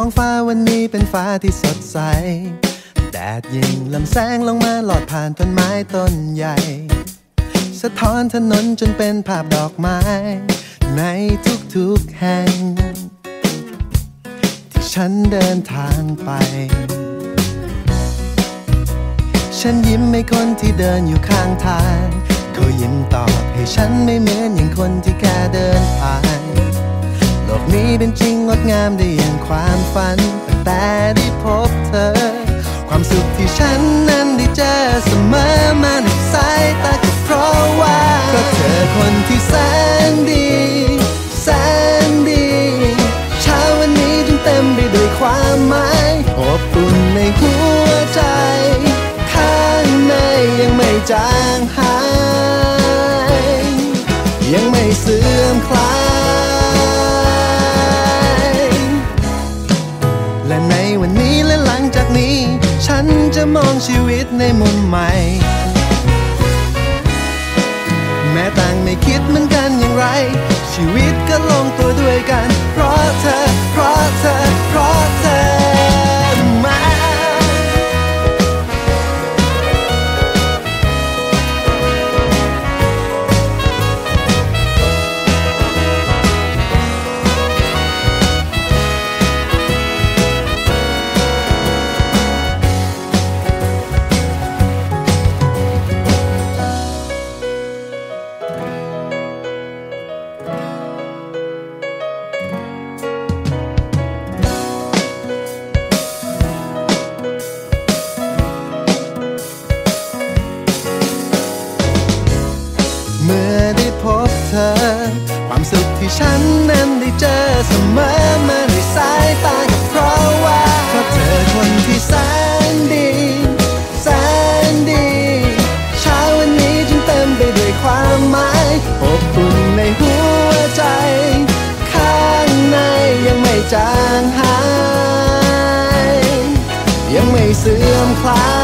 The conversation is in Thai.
องฟ้าวันนี้เป็นฟ้าที่สดใส แดดยิงลำแสงลงมาหลอดผ่านต้นไม้ต้นใหญ่ สะท้อนถนนจนเป็นภาพดอกไม้ ในทุกๆแห่ง ที่ฉันเดินทางไป ฉันยิ้มให้คนที่เดินอยู่ข้างทางเขายิ้มตอบให้ฉันไม่เหมือนอย่างคนที่แค่เดินผ่าน โลกนี้เป็นจริงงดงามได้ ความฝันตั้งแต่ได้พบเธอ ความสุขที่ฉันนั้นได้เจอเสมอมาในสายตาก็เพราะว่าก็เธอคนที่แสนดีแสนดีเช้าวันนี้จึงเต็มไปด้วยความหมายอบอุ่นในหัวใจ ข้างในยังไม่จางหาย ยังไม่เสื่อมคลาย มองชีวิตในมุมใหม่ แม้ต่างไม่คิดเหมือนกัน ความสุขที่ฉันนั้นได้เจอเสมอมาในสายตาเพราะว่าเพราะเธอคนที่แสนดีแสนดีเช้าวันนี้จึงเต็มไปด้วยความหมายอบอุ่นในหัวใจ ข้างในยังไม่จางหาย ยังไม่เสื่อมคลาย